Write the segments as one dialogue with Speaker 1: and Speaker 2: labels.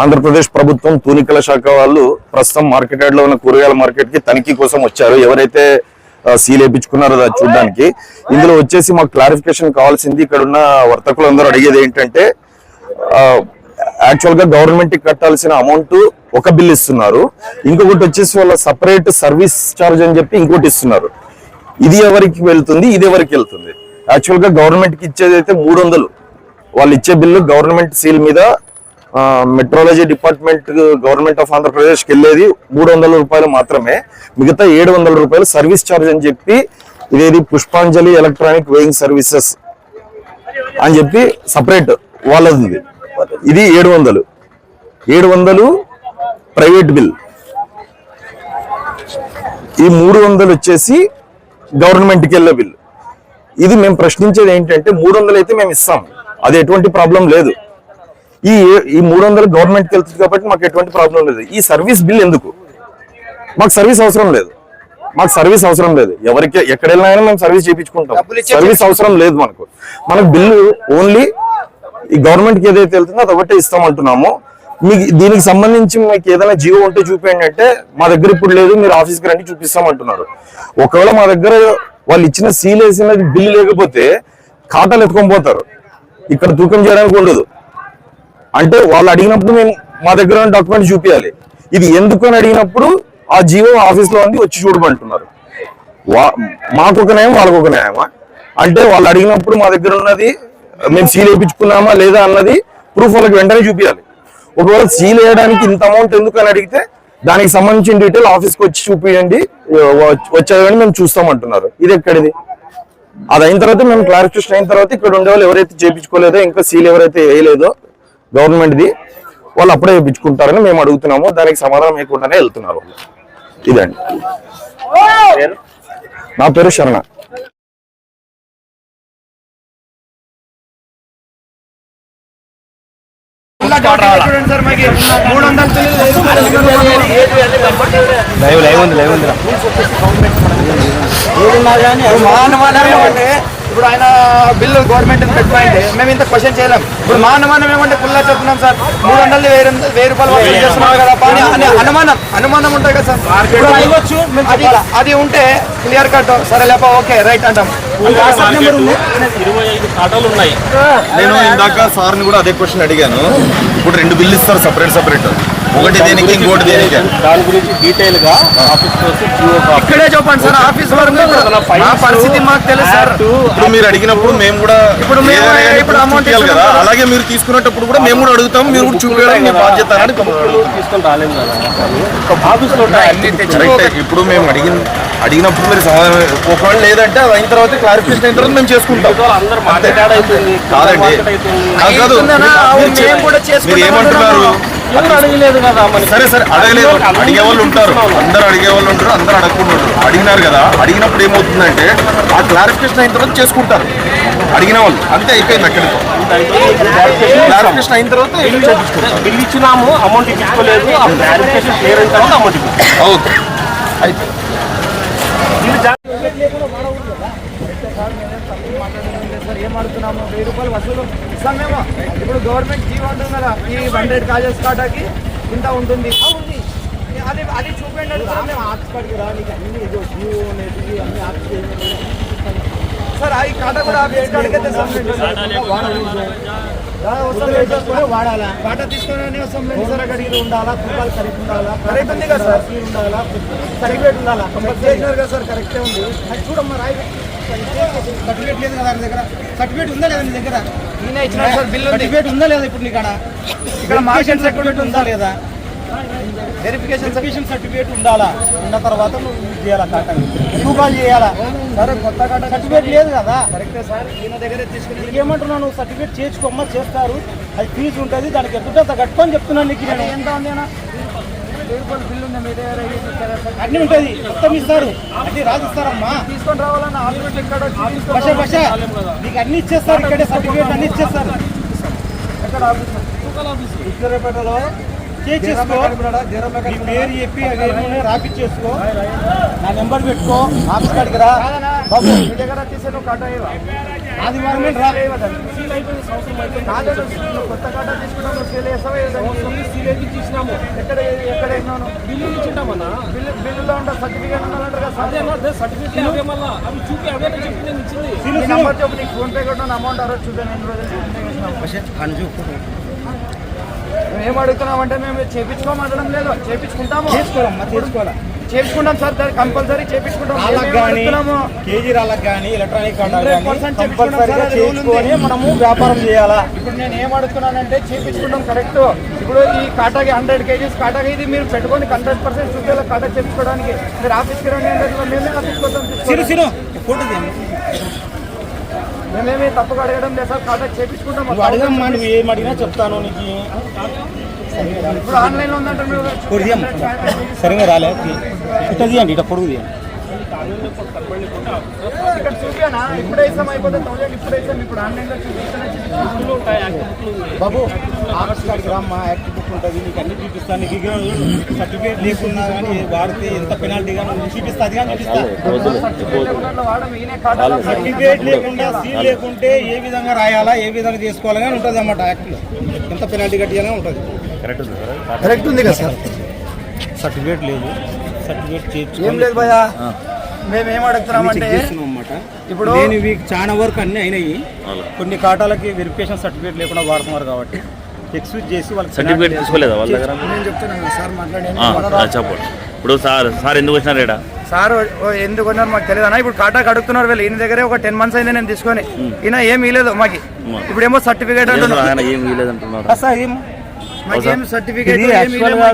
Speaker 1: ఆంధ్రప్రదేశ్ ప్రభుత్వం తూనికల శాఖ వాళ్ళు ప్రస్తుతం మార్కెట్ యార్డ్లో ఉన్న కూరగాయల మార్కెట్కి తనిఖీ కోసం వచ్చారు. ఎవరైతే సీల్ వేయించుకున్నారో అది చూడడానికి. ఇందులో వచ్చేసి మాకు క్లారిఫికేషన్ కావాల్సింది ఇక్కడ ఉన్న వర్తకులందరూ అడిగేది ఏంటంటే యాక్చువల్గా గవర్నమెంట్ కట్టాల్సిన అమౌంట్ ఒక బిల్ ఇస్తున్నారు. ఇంకొకటి వచ్చేసి వాళ్ళ సపరేట్ సర్వీస్ ఛార్జ్ అని చెప్పి ఇంకోటి ఇస్తున్నారు. ఇది ఎవరికి వెళ్తుంది? ఇది ఎవరికి వెళ్తుంది? యాక్చువల్గా గవర్నమెంట్కి ఇచ్చేది అయితే మూడు వందలు. వాళ్ళు ఇచ్చే బిల్లు గవర్నమెంట్ సీల్ మీద మెట్రాలజీ డిపార్ట్మెంట్ గవర్నమెంట్ ఆఫ్ ఆంధ్రప్రదేశ్కి వెళ్ళేది మూడు వందల రూపాయలు మాత్రమే. మిగతా ఏడు వందల రూపాయలు సర్వీస్ ఛార్జ్ అని చెప్పి ఇదేది పుష్పాంజలి ఎలక్ట్రానిక్ వేయింగ్ సర్వీసెస్ అని చెప్పి సపరేట్ వాళ్ళది ఇది. ఇది ఏడు వందలు. ఏడు వందలు ప్రైవేట్ బిల్ ఈ మూడు వందలు వచ్చేసి గవర్నమెంట్కి వెళ్ళే బిల్ ఇది మేము ప్రశ్నించేది ఏంటంటే మూడు వందలు అయితే మేము ఇస్తాం. అది ఎటువంటి ప్రాబ్లం లేదు. ఈ ఈ మూడు వందలు గవర్నమెంట్కి వెళ్తుంది కాబట్టి మాకు ఎటువంటి ప్రాబ్లం లేదు. ఈ సర్వీస్ బిల్ ఎందుకు? మాకు సర్వీస్ అవసరం లేదు. మాకు సర్వీస్ అవసరం లేదు. ఎవరికి ఎక్కడ వెళ్ళినా మేము సర్వీస్ చేయించుకుంటాం సర్వీస్ అవసరం లేదు మనకు మనకు బిల్లు ఓన్లీ ఈ గవర్నమెంట్కి ఏదైతే వెళ్తుందో అది ఒకటే ఇస్తామంటున్నాము. మీకు దీనికి సంబంధించి మీకు ఏదైనా జీవో ఉంటే చూపించండి అంటే మా దగ్గర ఇప్పుడు లేదు మీరు ఆఫీస్కి రండి చూపిస్తామంటున్నారు. ఒకవేళ మా దగ్గర వాళ్ళు ఇచ్చిన సీల్ వేసిన బిల్లు లేకపోతే ఖాతాలు ఎత్తుకొని పోతారు. ఇక్కడ తూకం చేయడానికి ఉండదు. అంటే వాళ్ళు అడిగినప్పుడు మేము మా దగ్గర డాక్యుమెంట్ చూపించాలి ఇది ఎందుకు అని అడిగినప్పుడు ఆ జీవో ఆఫీస్లో ఉంది వచ్చి చూడమంటున్నారు. వా- మాకు ఒక న్యాయం వాళ్ళకు ఒక న్యాయమా? అంటే వాళ్ళు అడిగినప్పుడు మా దగ్గర ఉన్నది మేము సీల్ వేయించుకున్నామా లేదా అన్నది ప్రూఫ్ వాళ్ళకి వెంటనే చూపించాలి ఒకవేళ సీల్ వేయడానికి ఇంత అమౌంట్ ఎందుకు అని అడిగితే దానికి సంబంధించిన డీటెయిల్ ఆఫీస్కి వచ్చి చూపించండి వచ్చేదని మేము చూస్తామంటున్నారు. ఇది ఎక్కడిది? అది అయిన తర్వాత మేము క్లారిఫికేషన్ అయిన తర్వాత ఇక్కడ ఉండే వాళ్ళు ఎవరైతే చేయించుకోలేదో ఇంకా సీల్ ఎవరైతే వేయలేదో గవర్నమెంట్ది వాళ్ళు అప్పుడే వేయించుకుంటారని మేము అడుగుతున్నాము. దానికి సమాధానం ఇవ్వకుండానే వెళ్తున్నారు వాళ్ళు. ఇదండి. నా పేరు శరణ.
Speaker 2: లైవ్ లైవ్ ఉంది లైవ్
Speaker 3: ఇప్పుడు ఆయన బిల్లు గవర్నమెంట్ పెట్టమంటే మేము ఇంత క్వశ్చన్ చేయలేం. ఇప్పుడు మానవానం ఏమంటే పుల్లా చెప్తున్నాం సార్. మూడు వందలు వెయ్యి వెయ్యి రూపాయలు వసూలు చేస్తున్నారు కదా అని అని అనుమానం అనుమానం ఉంటుంది కదా సార్. ఇప్పుడు అడగొచ్చు, మేము అది అది ఉంటే క్లియర్ కట్. సరే లేప ఓకే రైట్ అంటాం.
Speaker 1: నేను ఇందాక సార్ని కూడా అదే క్వశ్చన్ అడిగాను. ఇప్పుడు రెండు బిల్లు ఇస్తారు సపరేట్ సపరేట్ ఒకటి దేనికి ఇంకోటి దేనికి?
Speaker 2: దాని గురించి డీటెయిల్గా ఆఫీస్.
Speaker 3: ఇక్కడే చెప్పండి సార్ ఆఫీస్ మా పరిస్థితి మాకు తెలుసు సార్.
Speaker 1: ఇప్పుడు మీరు అడిగినప్పుడు మేము కూడా
Speaker 3: ఇప్పుడు ఇప్పుడు
Speaker 1: చూపించాలి కదా. అలాగే మీరు తీసుకునేటప్పుడు కూడా మేము కూడా అడుగుతాం మీరు కూడా చూపించడం మీ బాధ్యత అని
Speaker 2: తీసుకొని రాలేము కదా. ఆఫీస్లో
Speaker 1: కరెక్ట్. ఇప్పుడు మేము అడిగిన అడిగినప్పుడు మీరు ఒకవేళ లేదంటే అది అయిన తర్వాత క్లారిఫికేషన్ అయిన తర్వాత మేము చేసుకుంటాం. కాదండి. కాదు, మీరు ఏమంటున్నారు?
Speaker 2: ఎవరు అడగలేదు కదా మనకి
Speaker 1: సరే సరే అడగలేదు. అడిగే. వాళ్ళు ఉంటారు. అందరు అడిగే వాళ్ళు ఉంటారు అందరు అడగకుండా ఉంటారు. అడిగినారు కదా అడిగినప్పుడు ఏమవుతుందంటే ఆ క్లారిఫికేషన్ అయిన తర్వాత చేసుకుంటారు. అడిగిన వాళ్ళు. అంతే అయిపోయింది అక్కడితో. క్లారిఫికేషన్ అయిన తర్వాత
Speaker 2: బిల్ ఇచ్చినాము అమౌంట్ ఇచ్చుకోలేదు ఆ క్లారిఫికేషన్ క్లియర్ అయిన తర్వాత అమౌంట్
Speaker 1: ఓకే అయితే
Speaker 3: ఏం అడుగుతున్నాము వెయ్యి రూపాయలు వసూలు. ఇస్తాం మేము ఇప్పుడు గవర్నమెంట్ జీవో ఉంటుంది కదా ఈ హండ్రెడ్ కాజెస్ కాటాకి ఇంత ఉంటుంది. అది అది చూపించండి అడుగుతున్నాం మేము ఆర్ట్స్ కాడికి రా నీకు అన్ని ఇదో జీవో అనేది అన్ని సార్ ఈ కాటా కూడా తెస్తాం వాడాలా. కాటా తీసుకొని వస్తాం. సార్ అక్కడికి ఉండాలా? కుక్కలు కరెక్ట్ ఉండాలా? కరెక్ట్ ఉంది కదా సార్ ఉండాలా? సర్టిఫికేట్ ఉండాలా? చేసినారు కదా సార్. కరెక్టే ఉంది. అది చూడమ్మా రాయి.
Speaker 4: సర్టిఫికేట్ లేదు కదా దగ్గర? సర్టిఫికేట్ ఉందా లేదా నీ దగ్గర? సర్టిఫికేట్ ఉందా. లేదా ఇప్పుడు నీకాడ
Speaker 3: ఇక్కడ మార్కెట్
Speaker 4: సర్టిఫికేట్ ఉందా లేదా?
Speaker 3: వెరిఫికేషన్
Speaker 4: వెరిఫికేషన్ సర్టిఫికేట్ ఉండాలా? ఉన్న తర్వాత నువ్వు చేయాలా కాటా రూపాయలు చేయాలా?
Speaker 3: సరే కొత్త కాట
Speaker 4: సర్టిఫికేట్ లేదు కదా?
Speaker 3: కరెక్టే సార్ ఈయన దగ్గరే తీసుకుని
Speaker 4: ఏమంటున్నావు నువ్వు? సర్టిఫికేట్ చేర్చుకోమ్మా చేస్తారు. అది ఫీజు ఉంటుంది దానికి ఎంత కట్టుకొని చెప్తున్నాను నీకు నేను.
Speaker 3: ఎంత ఉంది అన్ని మీ దగ్గర
Speaker 4: ఉంటుంది. మొత్తం ఇస్తారు. అన్ని రాసిస్తారమ్మా.
Speaker 3: తీసుకొని రావాలన్న ఆఫీస్ ఇక్కడ
Speaker 4: భాష నీకు అన్ని ఇచ్చేస్తారు. ఇక్కడే సర్టిఫికేట్ అన్ని ఇచ్చేస్తారు.
Speaker 3: ఎక్కడ ఆఫీస్
Speaker 4: ఇద్దరేపేటలో చేసేసుకో నీ పేరు చెప్పి రాపిచ్చేసుకో. నా నెంబర్ పెట్టుకో. ఆఫీస్ కాడికి రా. బాబు
Speaker 3: మీ దగ్గర తీసే నువ్వు కట్ అయ్యేవా?
Speaker 4: ఆదివారమే
Speaker 3: కొత్త కాటా తీసుకున్నావు నువ్వు సేల్ చేస్తావా దానికి? ఎక్కడ ఎక్కడ వేసినాను బిల్లు ఇచ్చింటామన్నా బిల్లు బిల్లులో ఉండే సర్టిఫికేట్ ఉండాలంటారు కదా సార్ నీ నెంబర్ చెప్పు నీకు ఫోన్ పే అమౌంట్ ఆ రోజు చూద్దాం ఎన్ని రోజులు మేము ఏం అడుగుతున్నామంటే మేము చేపించుకోమంటడం లేదు చేపించుకుంటాము
Speaker 4: చేసుకోవాలమ్మా చేసుకోవాలా
Speaker 3: చేపించుకుంటాం సార్ దాన్ని కంపల్సరీ చేపించుకుంటాం.
Speaker 4: కేజీ రాళ్ళకి కానీ ఎలక్ట్రానిక్ కార్డు
Speaker 3: 100% చెప్పుకున్నాం సార్,
Speaker 4: కంపల్సరీగా. చేసుకొని మనము వ్యాపారం చేయాలా?
Speaker 3: ఇప్పుడు నేను ఏం అడుగుతున్నానంటే చేపించుకుంటాం కరెక్ట్. ఇప్పుడు ఈ కాటాకి హండ్రెడ్ కేజీస్ కాటాకి ఇది మీరు పెట్టుకొని హండ్రెడ్ పర్సెంట్ చూసేలా కాటా చేపించుకోవడానికి మీరు ఆఫీస్కి రండి మేమే ఆఫీస్కి వస్తాం
Speaker 4: సిరు
Speaker 3: తీసుకోవడానికి.
Speaker 4: సిరు ఫోటో తీయండి
Speaker 3: మేమేమి తప్పుగా అడగడం లేదు సార్ కాటా చేపించుకుంటాం.
Speaker 4: నువ్వు అడగమ్మా నువ్వు ఏం అడిగినా చెప్తాను నీకు.
Speaker 3: ఇప్పుడు ఆన్లైన్లో ఉందంటే
Speaker 4: సరిగా రాలే. తీ- ఇట్ట తీయండి ఇట్ట పొడుగు తీయండి.
Speaker 3: ఇక్కడ చూపానా ఇప్పుడే ఇస్తాం అయిపోతే థౌసండ్ ఇప్పుడే ఇస్తాం ఇప్పుడు ఆన్లైన్లో చూపిస్తాను
Speaker 4: బాబు ఆగస్ట్ కాడికి రామ్మా యాక్ట్ బుక్ ఉంటుంది నీకు అన్ని చూపిస్తాను నీకు సర్టిఫికేట్ లేకున్నా కానీ వాడితే ఎంత పెనాల్టీ కానీ చూపిస్తా. అది కానీ చూపిస్తా
Speaker 3: వాడడం ఈయనే కాటాలో
Speaker 4: సర్టిఫికేట్ లేకుండా సీల్ లేకుంటే ఏ విధంగా రాయాలా ఏ విధంగా చేసుకోవాలని ఉంటుంది అన్నమాట యాక్ట్లో. ఎంత పెనాల్టీ కట్టియాలని ఉంటుంది.
Speaker 3: కరెక్ట్ ఉంది కదా? సార్?
Speaker 4: సర్టిఫికేట్ లేదు. సర్టిఫికేట్
Speaker 3: ఏం లేదు భయ్యా. మేము ఏం అడుగుతున్నామంటే
Speaker 4: అన్నమాట
Speaker 3: ఇప్పుడు-
Speaker 4: నేను ఇవి చాలా వరకు అన్ని అయినాయి. కొన్ని కాటాలకి వెరిఫికేషన్ సర్టిఫికేట్ లేకుండా వాడుతున్నారు కాబట్టి ఎక్స్క్యూజ్ చేసి వాళ్ళకి
Speaker 5: సర్టిఫికేట్ తీసుకోలేదా వాళ్ళ దగ్గర?
Speaker 3: నేను చెప్తున్నాను సార్ మాట్లాడి
Speaker 5: ఆ, ఆ, చెప్పండి ఇప్పుడు సార్ సార్ ఎందుకు వచ్చినారు ఇక్కడ?
Speaker 3: సార్ ఓ ఎందుకు ఉన్నారు మాకు తెలియదు అన్న ఇప్పుడు కాటాకి అడుగుతున్నారు వీళ్ళు. ఈయన దగ్గరే ఒక టెన్ మంత్స్ అయింది నేను తీసుకొని. ఈయన ఏం ఇలేదు మాకి. ఇప్పుడు ఏమో సర్టిఫికేట్ అంటున్నారు.
Speaker 5: ఆయన ఏం వీలేదంటున్నారు?
Speaker 4: సార్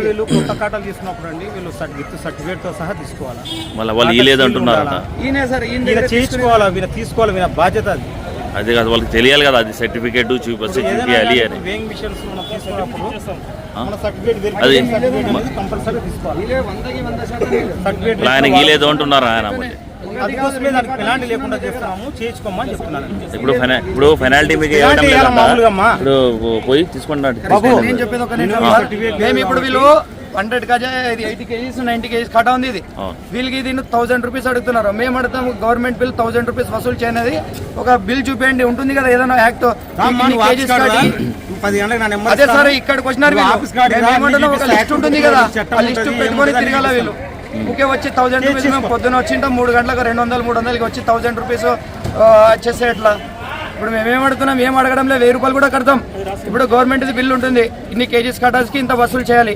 Speaker 4: వీళ్ళు కొత్త కాటాలు తీసుకున్నప్పుడు అండి వీళ్ళు విత్ సర్టిఫికేట్తో సహా తీసుకోవాలా?
Speaker 5: మళ్ళీ వాళ్ళు
Speaker 3: ఈయన సార్ ఈయన
Speaker 4: తీసుకోవాలి వీళ్ళ బాధ్యత అది.
Speaker 5: అది కాదు వాళ్ళకి తెలియాలి కదా అది సర్టిఫికేట్ చూపి చూపించాలి అని.
Speaker 4: వేయింగ్ మిషన్స్ మనం తీసుకున్నప్పుడు
Speaker 5: ఆ?
Speaker 4: మన సర్టిఫికేట్
Speaker 5: అది-
Speaker 4: వెరిఫికేషన్ సర్టిఫికేట్ అనేది కంపల్సరీ తీసుకోవాలి.
Speaker 3: ఈలే వందకి వంద శాతం ఈలే.
Speaker 4: సర్టిఫికేట్
Speaker 5: ఇప్పుడు ఆయన వీలేదు అంటున్నారు ఆయన మళ్ళీ
Speaker 4: అందుకోసమే దానికి పెనాల్టీ లేకుండా చేస్తున్నాము చేయించుకోమని చెప్తున్నాను
Speaker 5: ఇప్పుడు ఇప్పుడు పెనాల్టీ మీకు? ఇప్పుడు పోయి తీసుకుంటాడు
Speaker 3: నేను చెప్పేది ఒక నిమిషం సార్. మేము ఇప్పుడు వీళ్ళు హండ్రెడ్ కాజా ఇది ఎయిటీ కేజీస్ నైన్టీ కేజీస్ కటా ఉంది ఇది. వీళ్ళకి ఇది థౌసండ్ రూపీస్ అడుగుతున్నారు. మేము అడుగుతాం గవర్నమెంట్ బిల్ థౌసండ్ రూపీస్ వసూలు చేయనది. ఒక బిల్ చూపించండి ఉంటుంది కదా ఏదైనా యాక్ట్ అదే సార్ ఇక్కడికి వచ్చినారు ఒక లిస్ట్ ఉంటుంది కదా. ఆ లిస్ట్ పెట్టుకొని తిరగాల వీళ్ళు. ఊకే వచ్చి థౌసండ్ రూపీస్ మేము పొద్దున వచ్చింటాం మూడు గంటలకు రెండు వందలు మూడు వందలకి వచ్చి థౌసండ్ రూపీస్ చేసే ఎట్లా? ఇప్పుడు మేమేం అడుగుతున్నాం ఏం అడగడం లేదు. వెయ్యి రూపాయలు కూడా కడతాం. ఇప్పుడు గవర్నమెంట్ బిల్ ఉంటుంది. ఇన్ని కేజీస్ కట్టాల్సి ఇంత వసూలు చేయాలి.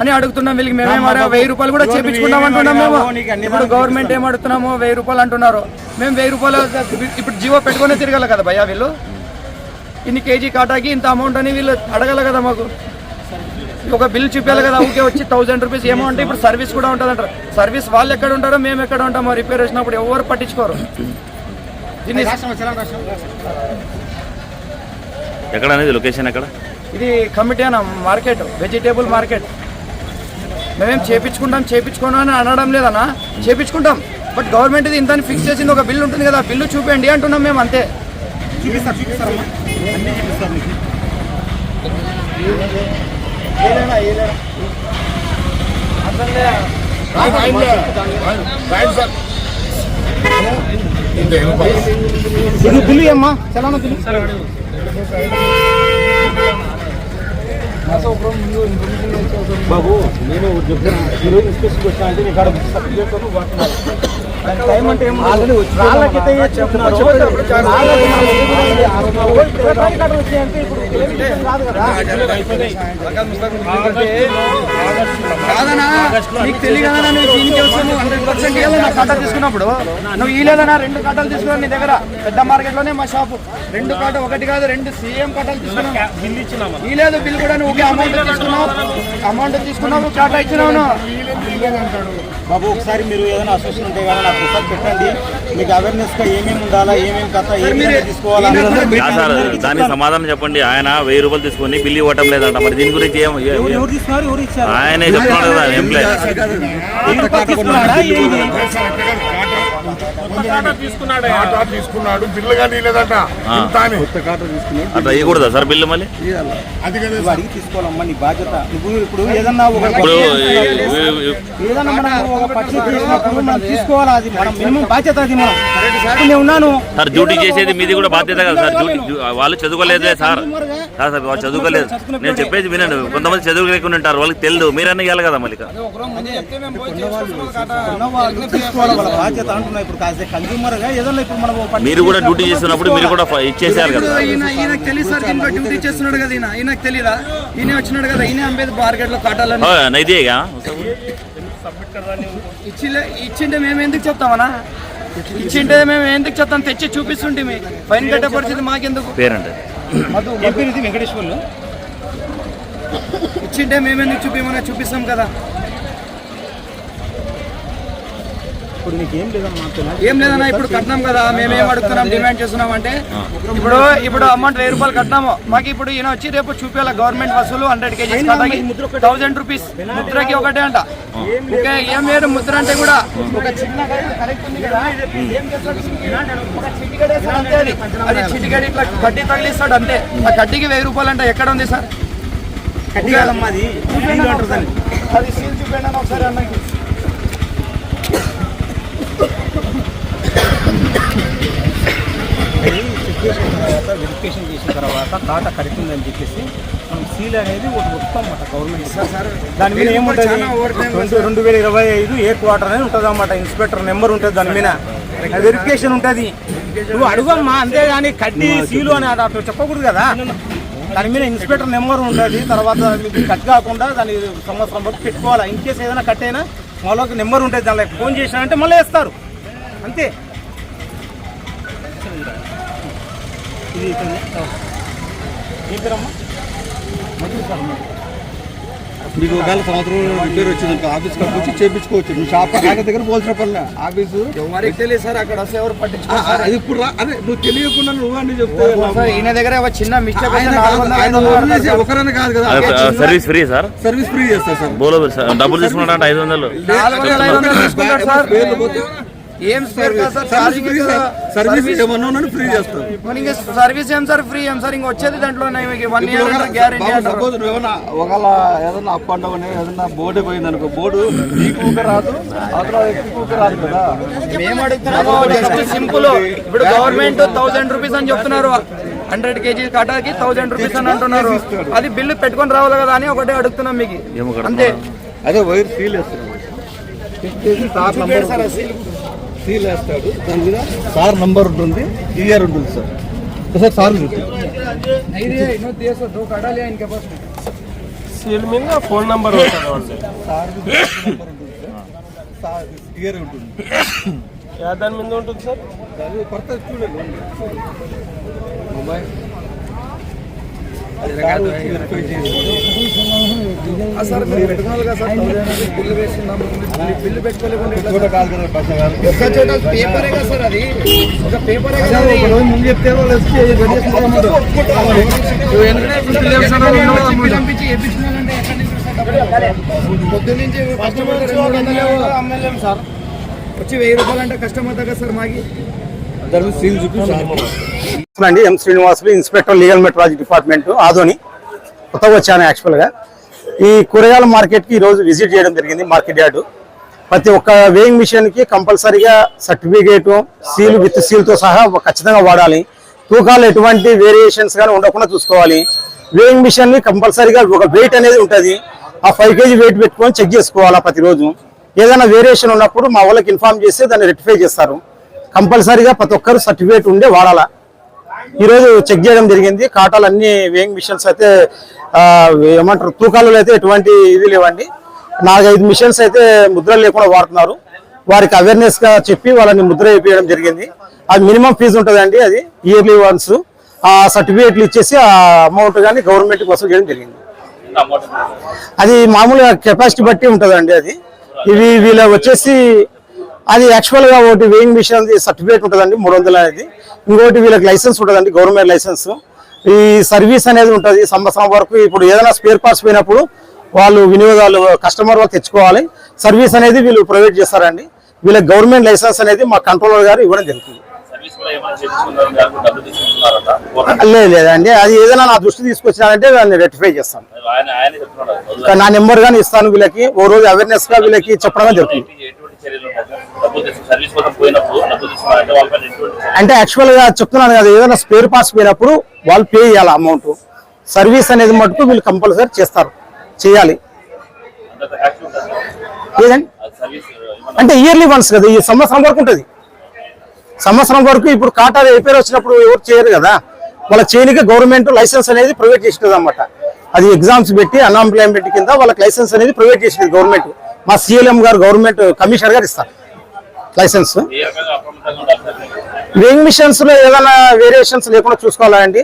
Speaker 3: అని అడుగుతున్నాం వీళ్ళకి. మేమేం వెయ్యి రూపాయలు కూడా చేపించుకుంటాం అంటున్నాం మేము. ఇప్పుడు గవర్నమెంట్ ఏం అడుగుతున్నాము వెయ్యి రూపాయలు అంటున్నారు. మేము వెయ్యి రూపాయలు ఇప్పుడు జీవో పెట్టుకునే తిరగాలి కదా భయ్యా వీళ్ళు? ఇన్ని కేజీ కాటాకి ఇంత అమౌంట్ అని వీళ్ళు అడగాలి కదా మాకు. ఒక బిల్ చూపించాలి కదా ఊకే వచ్చి థౌసండ్ రూపీస్ ఏమో అంటే ఇప్పుడు సర్వీస్ కూడా ఉంటుంది అంటారు సర్వీస్ వాళ్ళు ఎక్కడ ఉంటారో మేము ఎక్కడ ఉంటామో రిపేర్ వచ్చినప్పుడు ఎవరు పట్టించుకోరు. దీన్ని
Speaker 5: ఎక్కడ అనేది లొకేషన్ ఎక్కడ?
Speaker 3: ఇది కమిటీ అన్న మార్కెట్ వెజిటేబుల్ మార్కెట్ మేమేం చేపించుకుంటాం చేపించుకున్నాం అని అనడం లేదన్నా చేపించుకుంటాం. బట్ గవర్నమెంట్ ఇది ఇంత ఫిక్స్ చేసింది ఒక బిల్ ఉంటుంది కదా బిల్లు చూపండి అంటున్నాం మేము అంతే.
Speaker 4: చూపిస్తారు చూపిస్తారమ్మా. అన్నీ చూపిస్తారు మీకు. ఇది బిల్లు అమ్మా చలానా బిల్లు బాబు నేను చెప్తున్నా ఈరోజు ఇన్స్పెక్షన్ వచ్చినా అంటే నీ కాడ సర్టిఫికేట్ వాడుతున్నాను కదా
Speaker 3: నీకు తెలియదనా నువ్వు దీనికి వస్తాను హండ్రెడ్ పర్సెంట్ ఇవ్వాలి నా కాటా తీసుకున్నప్పుడు నువ్వు రెండు కాటాలు తీసుకున్నావు నీ దగ్గర పెద్ద మార్కెట్లోనే మా షాపు రెండు కాట ఒకటి కాదు రెండు సీఎం కాటాలు తీసుకున్నావు
Speaker 2: బిల్లు ఇచ్చినామా
Speaker 3: ఈ లేదు బిల్ కూడా నువ్వు అమౌంట్ తీసుకున్నావు అమౌంట్ తీసుకున్నావు నువ్వు కాటా ఇచ్చినావు.
Speaker 4: బాబు ఒకసారి మీరు ఏదైనా అసోసియేషన్ ఉంటే నాకు ఒకసారి పెట్టండి. మీకు అవేర్నెస్గా ఏమేమి ఉండాలా ఏమేమి కథ ఏమేమి తీసుకోవాలా
Speaker 5: కాదు సార్ దానికి సమాధానం చెప్పండి. ఆయన వెయ్యి రూపాయలు తీసుకొని బిల్లు ఇవ్వటం లేదంట. మరి దీని గురించి ఏం ఏ-
Speaker 4: ఎవరు
Speaker 5: ఏ-
Speaker 4: ఎవరు తీసుకున్నారు? ఎవరు ఇచ్చారు?
Speaker 5: ఆయనే చెప్తున్నాడు కదా ఎంప్లాయ్.
Speaker 4: వెయ్యి రూపాయలు తీసుకున్నాడా?
Speaker 6: బిల్లు కానీ లేదట
Speaker 5: అట్లా ఇవ్వకూడదా సార్ బిల్లు మళ్ళీ?
Speaker 6: అది కదా
Speaker 4: నువ్వు అడిగి తీసుకోవాలమ్మా నీ బాధ్యత. నువ్వు ఇప్పుడు ఏదన్నా ఒక
Speaker 5: ఇప్పుడు ఈ- ఈ-
Speaker 4: ఏదన్నా మనం ఒక పక్షి తీసినప్పుడు మనం తీసుకోవాలి? అది మనం మినిమం బాధ్యత అది మనం. ఇప్పుడు నేను ఉన్నాను.
Speaker 5: సార్ డ్యూటీ చేసేది మీది కూడా బాధ్యత కదా సార్. వాళ్ళు చదువుకోలేదే సార్. సార్ సార్ వాళ్ళు చదువుకోలేదు. నేను చెప్పేది వినండి. కొంతమంది చదువు లేకుండా ఉంటారు. వాళ్ళకి తెలియదు మీరన్నా ఇవ్వాలి కదా మళ్ళీ
Speaker 4: ఉన్నవాళ్ళు తీసుకోవాలి? వాళ్ళ బాధ్యత అంటున్నా ఇప్పుడు కాస్త కన్జ్యూమర్గా ఏదన్నా ఇప్పుడు మనం
Speaker 5: మీరు కూడా డ్యూటీ చేస్తున్నప్పుడు మీరు కూడా ఇచ్చేసేయాలి కదా.
Speaker 3: ఈయన ఈయనకు తెలియదు సార్ దీంట్లో డ్యూటీ చేస్తున్నాడు కదా ఈయన ఈయనకు తెలియదా? ఈయన వచ్చినాడు కదా ఈయన అమ్మేది మార్కెట్లో కాటాలని
Speaker 5: ఓ, నైదేగా?
Speaker 3: ఇచ్చి ఇచ్చింటే మేము ఎందుకు చెప్తామన్నా? ఇచ్చింటే మేము ఎందుకు చెప్తాం? తెచ్చి చూపిస్తుంటే ఫైన్ కట్టే పరిస్థితి మాకెందుకు?
Speaker 5: పేరంటే
Speaker 3: మధు
Speaker 4: ఏం పేరు ఇది? వెంకటేశ్వర్లు
Speaker 3: ఇచ్చింటే మేము ఎందుకు చూపించమన్నా చూపిస్తాం కదా.
Speaker 4: ఇప్పుడు లేదమ్మా పిల్ల
Speaker 3: ఏం లేదన్నా ఇప్పుడు కట్టినాం కదా మేము ఏం అడుగుతున్నాం డిమాండ్ చేస్తున్నాం అంటే ఇప్పుడు ఇప్పుడు అమౌంట్ వెయ్యి రూపాయలు కట్టినాము. మాకు ఇప్పుడు ఈయన వచ్చి రేపు చూపించాలి గవర్నమెంట్ వసూలు హండ్రెడ్ కేజీస్ థౌసండ్ రూపీస్ ముద్రకి ఒకటే అంట. ఓకే ఏం లేదు ముద్ర అంటే కూడా ఒక చిన్న ఏం అది. చిటికెడు ఇట్లా కడ్డీ తగిలిస్తాడు అంతే. ఆ కడ్డీకి వెయ్యి రూపాయలు అంటే ఎక్కడ ఉంది సార్?
Speaker 4: కాదమ్మా అది.
Speaker 3: అది సీల్ చూపించండి ఒకసారి అన్నకి.
Speaker 4: చేసిన తర్వాత వెరిఫికేషన్ చేసిన తర్వాత కరెక్ట్ ఉందని చెప్పేసి మనం సీల్ అనేది ఒకటి వస్తాం అన్నమాట గవర్నమెంట్ దాని మీద ఏముంటుంది? రెండు రెండు వేల ఇరవై ఐదు ఏ క్వార్టర్ అని ఉంటుంది అన్నమాట. ఇన్స్పెక్టర్ నెంబర్ ఉంటుంది దాని మీద. వెరిఫికేషన్ ఉంటుంది. నువ్వు అడుగమ్మా అంతేగాని కట్టి సీలు అని అది అట్లా చెప్పకూడదు కదా? దాని మీద ఇన్స్పెక్టర్ నెంబర్ ఉంటుంది. తర్వాత మీకు కట్ కాకుండా దాని సంవత్సరం బట్టి పెట్టుకోవాలి? ఇన్ కేసు ఏదైనా కట్ అయినా వాళ్ళకి నెంబర్ ఉంటుంది. దానిలో ఫోన్ చేసినారంటే మళ్ళీ వేస్తారు. అంతే. ఇది ఇతనే. ఏం పేరమ్మా
Speaker 7: మీకు ఒకవేళ సంవత్సరం రిపేర్ వచ్చింది ఆఫీస్ కాడికి వచ్చి చేయించుకోవచ్చు నువ్వు షాప్ ఆయన దగ్గర పోల్సిన పనులే ఆఫీసు
Speaker 3: ఎవరికి తెలియదు సార్ అక్కడ ఎవరు
Speaker 7: ఆ, అది ఇప్పుడు అదే నువ్వు తెలియకుండా నువ్వు అని చెప్తే
Speaker 3: సార్ ఈయన దగ్గర చిన్న మిస్టేక్
Speaker 7: ఒకరని కాదు కదా
Speaker 5: service free sir
Speaker 7: service free చేస్తారు సార్
Speaker 5: బోలో సార్ డబ్బులు తీసుకున్నాడంటే ఐదు వందలు
Speaker 3: ఏం
Speaker 7: సర్వీస్ ఏమన్నా ఫ్రీ చేస్తారు
Speaker 3: ఇంకా సర్వీస్ ఏం సార్ ఫ్రీ ఏం సార్? ఇంకా వచ్చేది దాంట్లో వన్ ఇయర్ గ్యారెంటీ
Speaker 7: సపోజ్ ఏమన్నా ఒకవేళ ఏదన్నా అప్ అండ్ డౌన్ ఏదన్నా బోర్డు పోయింది అనుకో బోర్డు నీకు ఊక రాదు అవతల వ్యక్తికి ఊక రాదు కదా.
Speaker 3: మేము అడుగుతున్నాము జస్ట్ సింపుల్ ఇప్పుడు గవర్నమెంట్ థౌసండ్ రూపీస్ అని చెప్తున్నారు. హండ్రెడ్ కేజీ కటాకి థౌసండ్ రూపీస్ అని అంటున్నారు. అది బిల్లు పెట్టుకొని రావాలి కదా అని ఒకటే అడుగుతున్నాం మీకు? అంతే.
Speaker 7: అదే వైర్ సార్ నంబర్ సీల్ వేస్తాడు. దాని మీద సార్ నంబర్ ఉంటుంది ఇయర్ ఉంటుంది సార్. సార్ సార్
Speaker 2: సీల్ మీద ఫోన్ నంబర్ ఉంటుంది వాళ్ళు
Speaker 7: సార్ ఇయర్ ఉంటుంది.
Speaker 2: దాని మీద ఉంటుంది సార్.
Speaker 7: పడుతుంది చూడండి. మొబైల్.
Speaker 3: సార్ మీరు పెట్టుకోవాలి కదా సార్? బిల్లు వేస్తున్నాము. బిల్లు పెట్టుకోలేకుండా
Speaker 7: కూడా కాదు కదా పక్క కాదు
Speaker 3: ఒక్క చోట పేపరే కదా సార్ అది. ఒక పేపరే కదా
Speaker 7: ముందు చెప్తే వాళ్ళు
Speaker 3: పంపించి ఎక్కడి నుంచి? పొద్దున్న కస్టమర్ వచ్చి వెయ్యి రూపాయలు అంటే కష్టం అవుతుంది కదా సార్ మాకి.
Speaker 4: అండి M Srinivasulu inspector legal metrology department Adoni. కొత్తగా వచ్చాను యాక్చువల్గా. ఈ కూరగాయల మార్కెట్కి ఈరోజు విజిట్ చేయడం జరిగింది మార్కెట్ యార్డు. ప్రతి ఒక్క వేయింగ్ మిషన్కి కంపల్సరీగా సర్టిఫికేటు సీల్ విత్ సీల్తో సహా ఖచ్చితంగా వాడాలి. తూకాలు ఎటువంటి వేరియేషన్స్ కానీ ఉండకుండా చూసుకోవాలి. వేయింగ్ మిషన్ని కంపల్సరీగా ఒక వెయిట్ అనేది ఉంటుంది. ఆ ఫైవ్ కేజీ వెయిట్ పెట్టుకొని చెక్ చేసుకోవాలా ప్రతిరోజు. ఏదైనా వేరియేషన్ ఉన్నప్పుడు మా వాళ్ళకి ఇన్ఫార్మ్ చేస్తే దాన్ని రెక్టిఫై చేస్తారు. కంపల్సరీగా ప్రతి ఒక్కరు సర్టిఫికేట్ ఉండే వాడాలా. ఈరోజు చెక్ చేయడం జరిగింది. కాటాలు అన్ని వేయింగ్ మిషన్స్ అయితే ఏమంటారు తూకాలలో అయితే ఎటువంటి ఇది లేవండి. నాలుగైదు మిషన్స్ అయితే ముద్రలు లేకుండా వాడుతున్నారు. వారికి అవేర్నెస్గా చెప్పి వాళ్ళని ముద్ర వేయడం జరిగింది. అది మినిమం ఫీజు ఉంటుందండి అది ఇయర్లీ వన్స్. ఆ సర్టిఫికేట్లు ఇచ్చేసి ఆ అమౌంట్ కానీ గవర్నమెంట్కి వసూలు చేయడం జరిగింది. అది మామూలుగా కెపాసిటీ బట్టి ఉంటుందండి అది. ఇవి వీళ్ళ వచ్చేసి అది యాక్చువల్గా ఒకటి వేయింగ్ మిషన్ సర్టిఫికేట్ ఉంటుందండి మూడు వందలు అనేది. ఇంకోటి వీళ్ళకి లైసెన్స్ ఉంటుందండి గవర్నమెంట్ లైసెన్స్ ఈ సర్వీస్ అనేది ఉంటుంది సంవత్సరం వరకు ఇప్పుడు ఏదైనా స్పేర్ పార్ట్స్ పోయినప్పుడు వాళ్ళు వినియోగాలు కస్టమర్ వాళ్ళు తెచ్చుకోవాలి. సర్వీస్ అనేది వీళ్ళు ప్రొవైడ్ చేస్తారండి.
Speaker 8: వీళ్ళకి గవర్నమెంట్ లైసెన్స్ అనేది మా కంట్రోలర్ గారు ఇవ్వడం జరుగుతుంది. లేదు లేదండి అది ఏదైనా నా దృష్టి తీసుకొచ్చినారంటే దాన్ని రెక్టిఫై చేస్తాను. నా నెంబర్ గానీ ఇస్తాను వీళ్ళకి. ఓ రోజు అవేర్నెస్గా వీళ్ళకి చెప్పడం జరుగుతుంది. అంటే యాక్చువల్గా చెప్తున్నాను కదా ఏదైనా స్పేర్ పార్ట్స్ పోయినప్పుడు వాళ్ళు పే చేయాలి అమౌంట్ సర్వీస్ అనేది మటుకు వీళ్ళు కంపల్సరీ చేస్తారు. చేయాలి.
Speaker 5: ఏమన్నా
Speaker 8: అంటే ఇయర్లీ వన్స్ కదా ఈ సంవత్సరం వరకు ఉంటుంది. సంవత్సరం వరకు ఇప్పుడు కాటా రిపేర్ వచ్చినప్పుడు ఎవరు చేయరు కదా. వాళ్ళ చేయనికి గవర్నమెంట్ లైసెన్స్ అనేది ప్రొవైడ్ చేసినది అనమాట అది ఎగ్జామ్స్ పెట్టి అన్ఎంప్లాయ్మెంట్ కింద వాళ్ళకి లైసెన్స్ అనేది ప్రొవైడ్ చేసినది గవర్నమెంట్ మా సిఎల్ఎం గారు గవర్నమెంట్ కమిషనర్ గారు ఇస్తారు. లైసెన్స్ వెయింగ్ మిషన్స్లో ఏదైనా వేరియేషన్స్ లేకుండా చూసుకోవాలా అండి?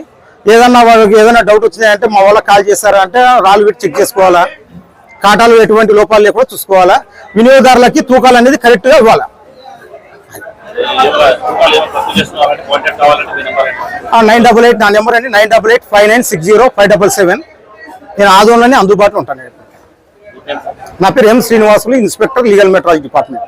Speaker 8: ఏదన్నా వాళ్ళకి ఏదైనా డౌట్ వచ్చినాయంటే మా వాళ్ళకి కాల్ చేశారా అంటే రాళ్ళు పెట్టి చెక్ చేసుకోవాలా? కాటాలు ఎటువంటి లోపాలు లేకుండా చూసుకోవాలా? వినియోగదారులకి తూకాలు అనేది కరెక్ట్గా ఇవ్వాలా? నైన్ డబల్ ఎయిట్ నా నెంబర్ అండి. Nine double eight five nine six zero five double seven. నేను ఆదోళనలోనే అందుబాటులో ఉంటాను. నా పేరు M Srinivasulu inspector legal metrology department.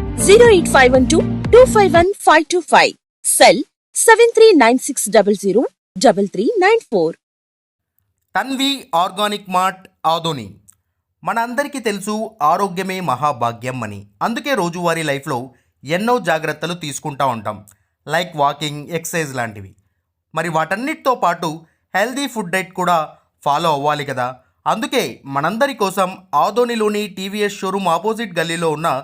Speaker 9: zero eight five one two two five one five two five. Cell seven three nine six double zero double three nine four.
Speaker 10: Tanvi organic mart Adoni. మనందరికీ తెలుసు ఆరోగ్యమే మహాభాగ్యం అని. అందుకే రోజువారీ లైఫ్లో ఎన్నో జాగ్రత్తలు తీసుకుంటా ఉంటాం. లైక్ వాకింగ్ ఎక్సర్సైజ్ లాంటివి. మరి వాటన్నిటితో పాటు హెల్దీ ఫుడ్ డైట్ కూడా ఫాలో అవ్వాలి కదా. అందుకే మనందరి కోసం ఆదోనిలోని టీవీఎస్ షోరూమ్ ఆపోజిట్ గల్లీలో ఉన్న